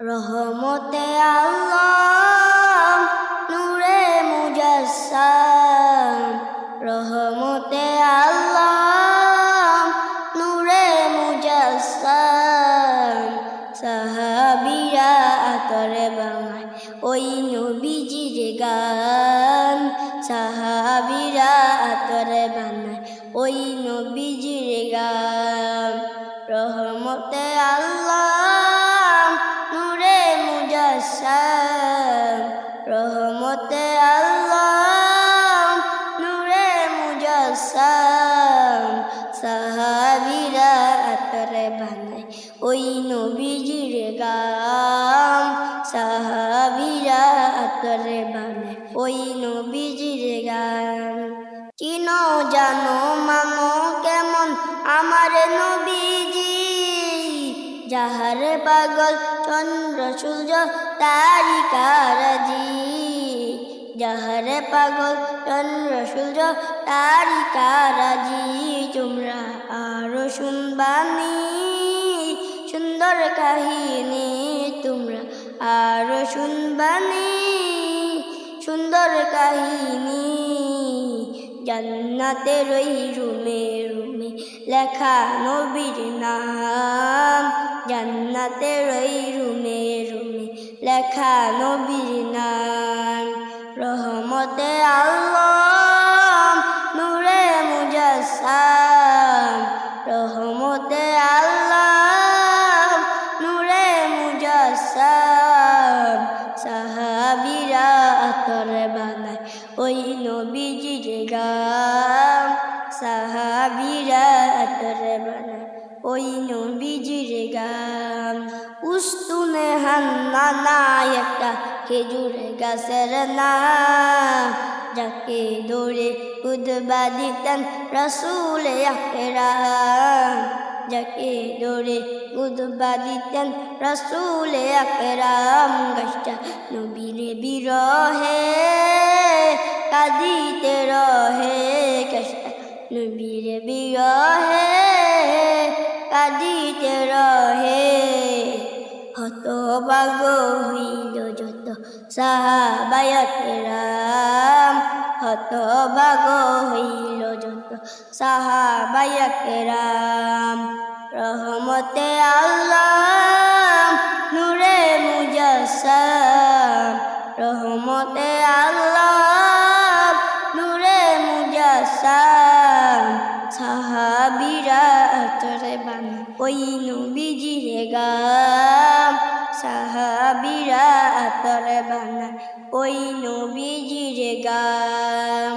রহমতে আল্লাহ, নূরে মুজাসসাম। রহমতে আল্লাহ, নূরে মুজাসসাম। সাহাবিরা আতরে বাঙায়, ওই নবীজির গান। সাহাবিরা আতরে বানায় ওই নবীজির গান। রহমতে আল্লাহ আতরে বানায় ওই নবীজির গাম সাহাবিরা আতরে বানায়। ওই নবীজির গান চিনো, জানো, মানো, কেমন আমার নবীজি? যাহার পাগল চন্দ্র সূর্য তারিকারাজি যাহার পাগল চন্দ্র সূর্য তারিকারাজি তোমরা আরও শুনবানি, সুন্দর কাহিনী। তোমরা আরও শুনবানি, সুন্দর কাহিনী। জান্নাতের ওই রুমে রুমে লেখা নবীর নাম। জান্নাতের ওই রুমে রুমে লেখা নবীর নাম। রহমতে আল্লাহ, নূরে মুজাসসাম। রহমতে আল্লাহ, নূরে মুজাসসাম। সাহাবিরা আতরে বানায়, ওই নবীজির গাম সাহাবিরা আতরে বানায়, ওই নবীজির গাম উস্তুনে হান্না না একটা খেজুর গাছের নাম যাকে দৌড়ে উদবা দিতেন রসুল আকরাম যাকে দৌড়ে উদবা দিতেন রসুল আকরাম গাছটা নবীরে বিরহে কাঁদিতে রহে গাছটা নবীরে বিরহে কাঁদিতে রহে হত বাগ হইল যত সাহাবায়াকেরাম হত বাগ হইল যত সাহাবায়াকেরাম, রহমতে আল্লাহ নূরে মুজাসসাম, রহমতে আল্লাহ নূরে মুজাসসাম। ওই নবীজির গাম সাহাবিরা আতরে বানা ওই নবীজির গাম